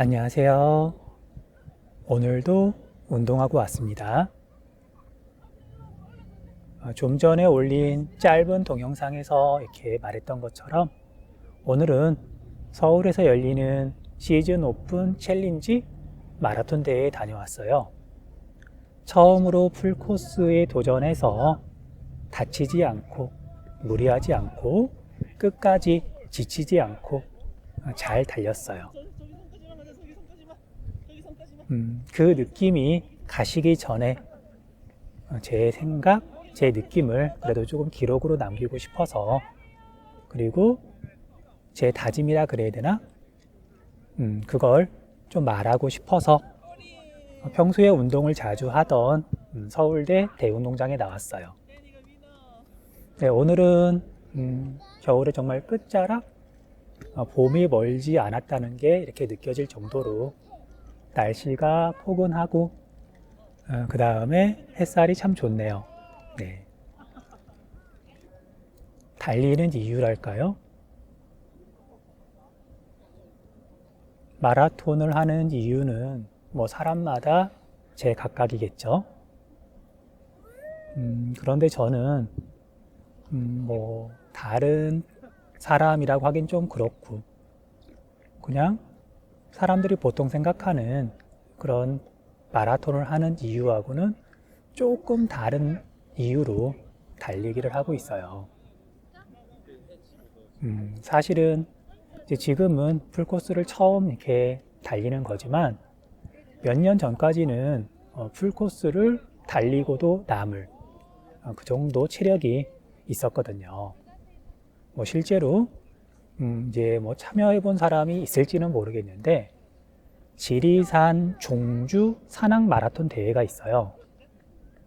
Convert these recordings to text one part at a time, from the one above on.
안녕하세요. 오늘도 운동하고 왔습니다. 어, 좀 전에 올린 짧은 동영상에서 이렇게 말했던 것처럼 오늘은 서울에서 열리는 시즌 오픈 챌린지 마라톤 대회에 다녀왔어요. 처음으로 풀코스에 도전해서 다치지 않고 무리하지 않고 끝까지 지치지 않고 어, 잘 달렸어요. 음, 그 느낌이 가시기 전에 어, 제 생각, 제 느낌을 그래도 조금 기록으로 남기고 싶어서 그리고 제 다짐이라 그래야 되나? 음, 그걸 좀 말하고 싶어서 어, 평소에 운동을 자주 하던 음, 서울대 대운동장에 나왔어요. 네, 오늘은 음, 겨울의 정말 끝자락 어, 봄이 멀지 않았다는 게 이렇게 느껴질 정도로 날씨가 포근하고 그 다음에 햇살이 참 좋네요. 네. 달리는 이유랄까요? 마라톤을 하는 이유는 뭐 사람마다 제 각각이겠죠. 음, 그런데 저는 음, 뭐 다른 사람이라고 하긴 좀 그렇고 그냥 사람들이 보통 생각하는 그런 마라톤을 하는 이유하고는 조금 다른 이유로 달리기를 하고 있어요. 음, 사실은 지금은 풀코스를 처음 이렇게 달리는 거지만 몇 년 전까지는 어, 풀코스를 달리고도 남을 어, 그 정도 체력이 있었거든요. 뭐 실제로 음, 이제 뭐 참여해 본 사람이 있을지는 모르겠는데 지리산 종주 산악 마라톤 대회가 있어요.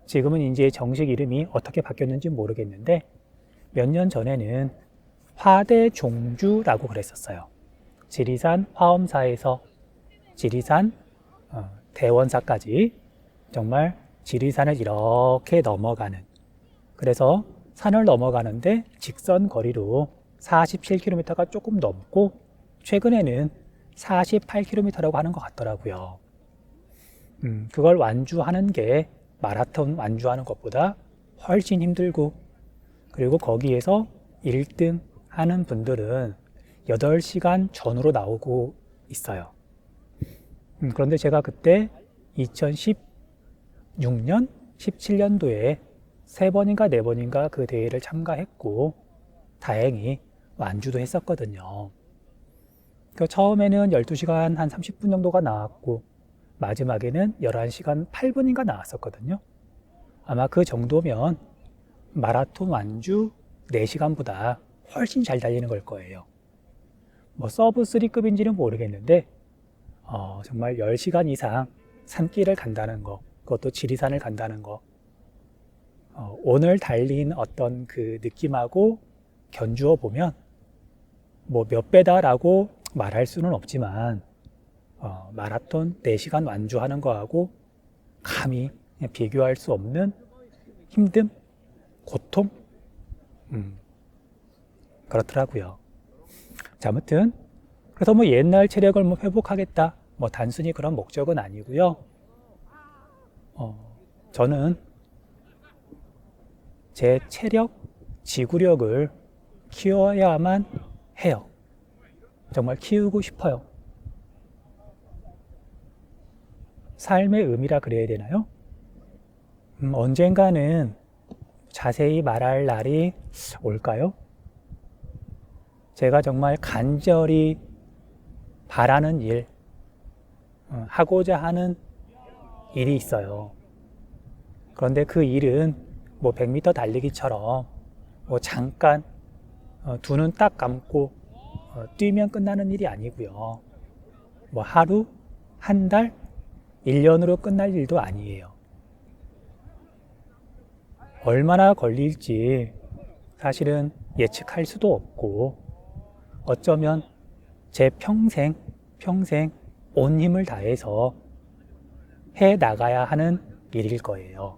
지금은 이제 정식 이름이 어떻게 바뀌었는지 모르겠는데 몇 년 전에는 화대 종주라고 그랬었어요. 지리산 화엄사에서 지리산 어, 대원사까지 정말 지리산을 이렇게 넘어가는 그래서 산을 넘어가는데 직선 거리로 47km가 조금 넘고 최근에는 48km라고 하는 것 같더라고요. 음, 그걸 완주하는 게 마라톤 완주하는 것보다 훨씬 힘들고 그리고 거기에서 1등 하는 분들은 8시간 전후로 나오고 있어요. 음, 그런데 제가 그때 2016년, 17년도에 세 번인가 네 번인가 그 대회를 참가했고 다행히 완주도 했었거든요. 그 처음에는 12시간 한 30분 정도가 나왔고 마지막에는 11시간 8분인가 나왔었거든요. 아마 그 정도면 마라톤 완주 4시간보다 훨씬 잘 달리는 걸 거예요. 뭐 서브 3급인지는 모르겠는데 어, 정말 10시간 이상 산길을 간다는 거, 그것도 지리산을 간다는 거, 어, 오늘 달린 어떤 그 느낌하고 견주어 보면 뭐 몇 배다라고 말할 수는 없지만 어, 마라톤 4시간 완주하는 거하고 감히 비교할 수 없는 힘듦, 고통, 음, 그렇더라고요. 자, 아무튼 그래서 뭐 옛날 체력을 뭐 회복하겠다, 뭐 단순히 그런 목적은 아니고요. 어, 저는 제 체력, 지구력을 키워야만 해요. 정말 키우고 싶어요. 삶의 의미라 그래야 되나요? 음, 언젠가는 자세히 말할 날이 올까요? 제가 정말 간절히 바라는 일, 어, 하고자 하는 일이 있어요. 그런데 그 일은 뭐 100m 달리기처럼 뭐 잠깐 어, 두 눈 딱 감고 어, 뛰면 끝나는 일이 아니고요. 뭐 하루, 한 달, 1년으로 끝날 일도 아니에요. 얼마나 걸릴지 사실은 예측할 수도 없고 어쩌면 제 평생, 평생 온 힘을 다해서 해 나가야 하는 일일 거예요.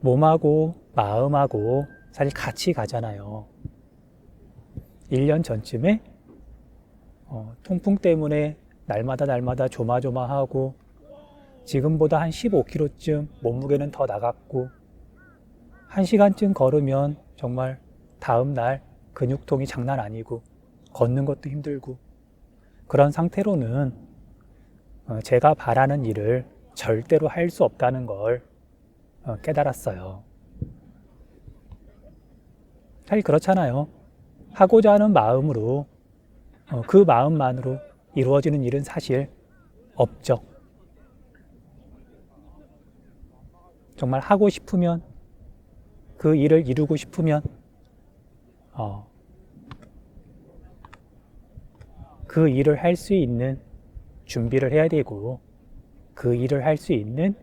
몸하고 마음하고 사실 같이 가잖아요. 1년 전쯤에 어, 통풍 때문에 날마다 날마다 조마조마하고 지금보다 한 15kg쯤 몸무게는 더 나갔고 한 시간쯤 걸으면 정말 다음 날 근육통이 장난 아니고 걷는 것도 힘들고 그런 상태로는 어, 제가 바라는 일을 절대로 할 수 없다는 걸 어, 깨달았어요. 사실 그렇잖아요. 하고자 하는 마음으로 어, 그 마음만으로 이루어지는 일은 사실 없죠. 정말 하고 싶으면 그 일을 이루고 싶으면 어, 그 일을 할 수 있는 준비를 해야 되고 그 일을 할 수 있는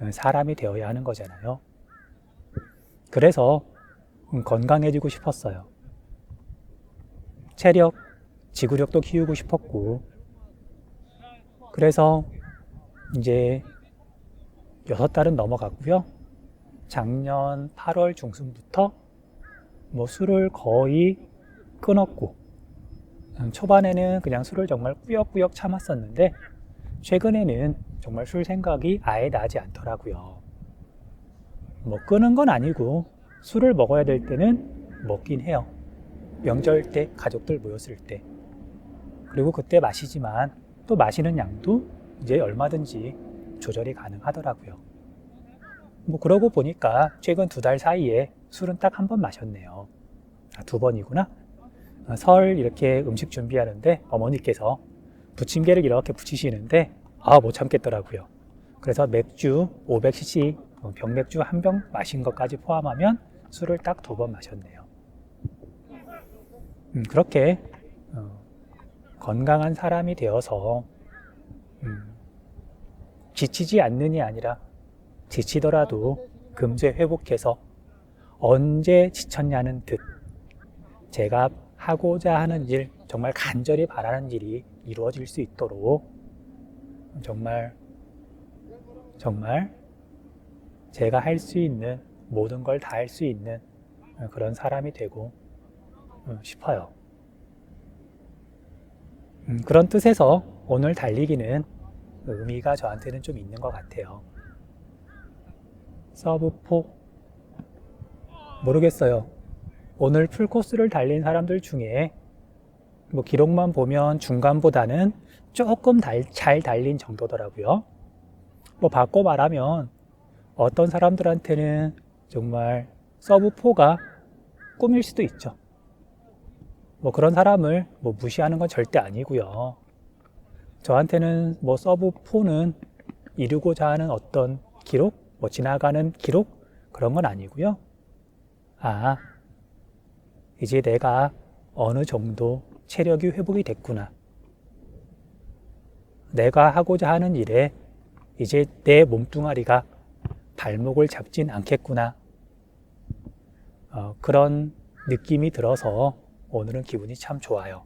어, 사람이 되어야 하는 거잖아요. 그래서 음, 건강해지고 싶었어요. 체력, 지구력도 키우고 싶었고, 그래서 이제 여섯 달은 넘어갔고요. 작년 8월 중순부터 뭐 술을 거의 끊었고, 음, 초반에는 그냥 술을 정말 꾸역꾸역 참았었는데, 최근에는 정말 술 생각이 아예 나지 않더라고요. 뭐 끊은 건 아니고, 술을 먹어야 될 때는 먹긴 해요. 명절 때, 가족들 모였을 때. 그리고 그때 마시지만 또 마시는 양도 이제 얼마든지 조절이 가능하더라고요. 뭐 그러고 보니까 최근 두 달 사이에 술은 딱 한 번 마셨네요. 아, 두 번이구나. 아, 설 이렇게 음식 준비하는데 어머니께서 부침개를 이렇게 부치시는데 아 못 참겠더라고요. 그래서 맥주 500cc 어, 병맥주 한 병 마신 것까지 포함하면 술을 딱 두 번 마셨네요. 음, 그렇게 어, 건강한 사람이 되어서 음, 지치지 않는이 아니라 지치더라도 금세 회복해서 언제 지쳤냐는 듯 제가 하고자 하는 일, 정말 간절히 바라는 일이 이루어질 수 있도록 정말 정말 제가 할 수 있는 모든 걸 다 할 수 있는 그런 사람이 되고 어, 싶어요. 음, 그런 뜻에서 오늘 달리기는 의미가 저한테는 좀 있는 것 같아요. 서브4 모르겠어요. 오늘 풀코스를 달린 사람들 중에 뭐 기록만 보면 중간보다는 조금 달, 잘 달린 정도더라고요. 뭐 바꿔 말하면 어떤 사람들한테는 정말 서브 4가 꿈일 수도 있죠. 뭐 그런 사람을 뭐 무시하는 건 절대 아니고요. 저한테는 뭐 서브 4는 이루고자 하는 어떤 기록, 뭐 지나가는 기록 그런 건 아니고요. 아, 이제 내가 어느 정도 체력이 회복이 됐구나. 내가 하고자 하는 일에 이제 내 몸뚱아리가 발목을 잡진 않겠구나. 어, 그런 느낌이 들어서 오늘은 기분이 참 좋아요.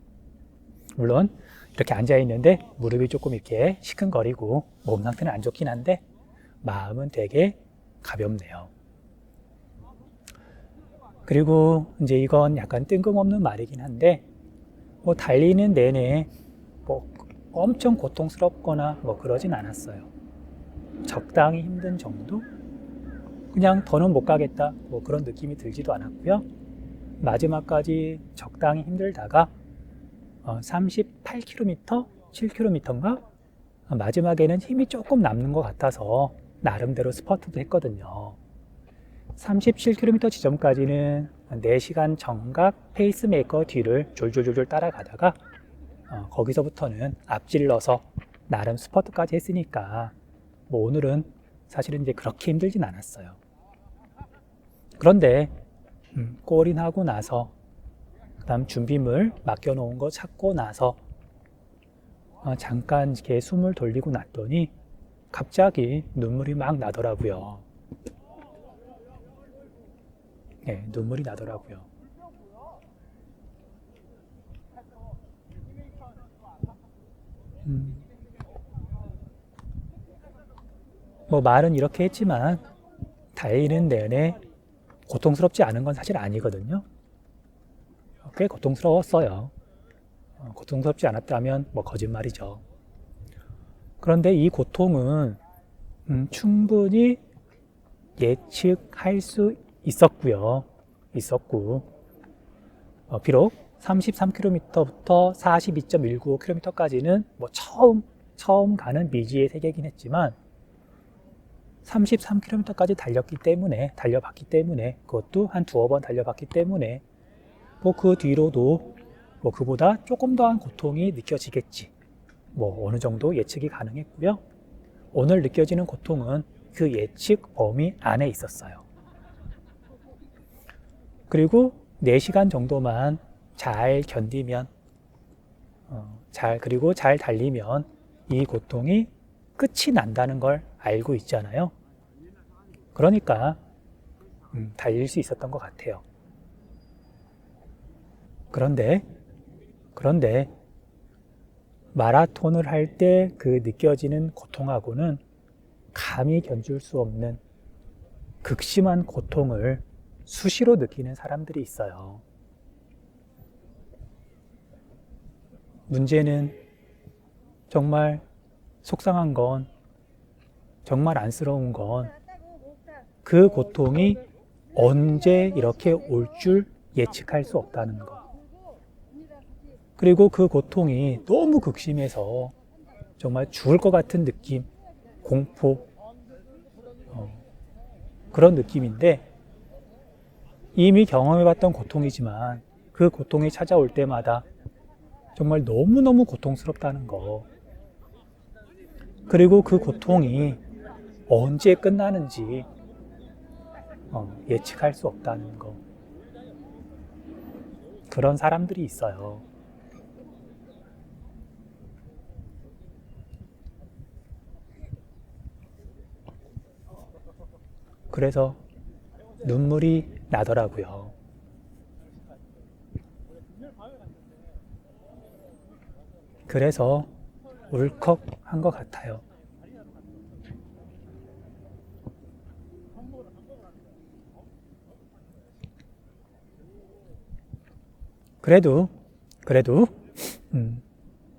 물론 이렇게 앉아 있는데 무릎이 조금 이렇게 시큰거리고 몸 상태는 안 좋긴 한데 마음은 되게 가볍네요. 그리고 이제 이건 약간 뜬금없는 말이긴 한데 뭐 달리는 내내 뭐 엄청 고통스럽거나 뭐 그러진 않았어요. 적당히 힘든 정도? 그냥 더는 못 가겠다 뭐 그런 느낌이 들지도 않았고요. 마지막까지 적당히 힘들다가 38km, 7km인가? 마지막에는 힘이 조금 남는 것 같아서 나름대로 스퍼트도 했거든요. 37km 지점까지는 4시간 정각 페이스메이커 뒤를 졸졸졸졸 따라가다가 어, 거기서부터는 앞질러서 나름 스퍼트까지 했으니까 뭐 오늘은 사실은 이제 그렇게 힘들진 않았어요. 그런데 음, 골인하고 나서 그다음 준비물 맡겨놓은 거 찾고 나서 어, 잠깐 이렇게 숨을 돌리고 났더니 갑자기 눈물이 막 나더라고요. 네, 눈물이 나더라고요. 음, 뭐 말은 이렇게 했지만 달리는 내내 고통스럽지 않은 건 사실 아니거든요. 꽤 고통스러웠어요. 어, 고통스럽지 않았다면 뭐 거짓말이죠. 그런데 이 고통은 음, 충분히 예측할 수 있었고요. 있었고 어, 비록 33km부터 42.195km까지는 뭐 처음 처음 가는 미지의 세계긴 했지만 33km까지 달렸기 때문에 달려봤기 때문에 그것도 한 두어 번 달려봤기 때문에 뭐 그 뒤로도 뭐 그보다 조금 더한 고통이 느껴지겠지. 뭐 어느 정도 예측이 가능했고요. 오늘 느껴지는 고통은 그 예측 범위 안에 있었어요. 그리고 4시간 정도만 잘 견디면 어, 잘 그리고 잘 달리면 이 고통이 끝이 난다는 걸 알고 있잖아요. 그러니까 음, 달릴 수 있었던 것 같아요. 그런데 그런데 마라톤을 할 때 그 느껴지는 고통하고는 감히 견줄 수 없는 극심한 고통을 수시로 느끼는 사람들이 있어요. 문제는 정말 속상한 건, 정말 안쓰러운 건, 그 고통이 언제 이렇게 올 줄 예측할 수 없다는 것. 그리고 그 고통이 너무 극심해서 정말 죽을 것 같은 느낌, 공포, 어, 그런 느낌인데 이미 경험해봤던 고통이지만 그 고통이 찾아올 때마다 정말 너무너무 고통스럽다는 거. 그리고 그 고통이 언제 끝나는지 어, 예측할 수 없다는 거. 그런 사람들이 있어요. 그래서 눈물이 나더라고요. 그래서 울컥한 것 같아요. 그래도, 그래도, 음,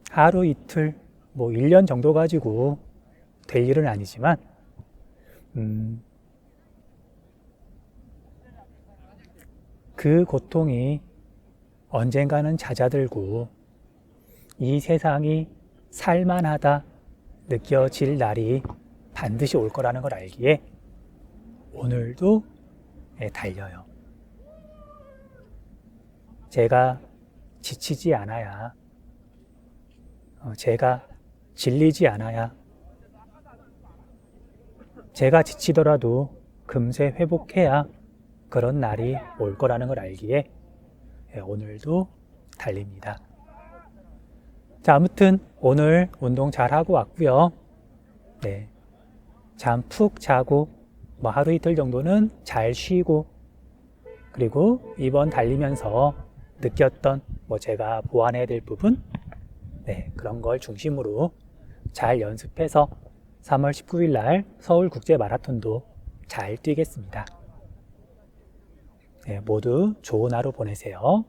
하루 이틀, 뭐 1년 정도 가지고 될 일은 아니지만, 음, 그 고통이 언젠가는 잦아들고 이 세상이 살만하다 느껴질 날이 반드시 올 거라는 걸 알기에 오늘도 예, 달려요. 제가 지치지 않아야, 어, 제가 질리지 않아야, 제가 지치더라도 금세 회복해야 그런 날이 올 거라는 걸 알기에 예, 오늘도 달립니다. 자, 아무튼 오늘 운동 잘 하고 왔고요. 네. 잠 푹 자고 뭐 하루 이틀 정도는 잘 쉬고 그리고 이번 달리면서 느꼈던 뭐 제가 보완해야 될 부분 네, 그런 걸 중심으로 잘 연습해서 3월 19일 날 서울 국제 마라톤도 잘 뛰겠습니다. 네, 모두 좋은 하루 보내세요.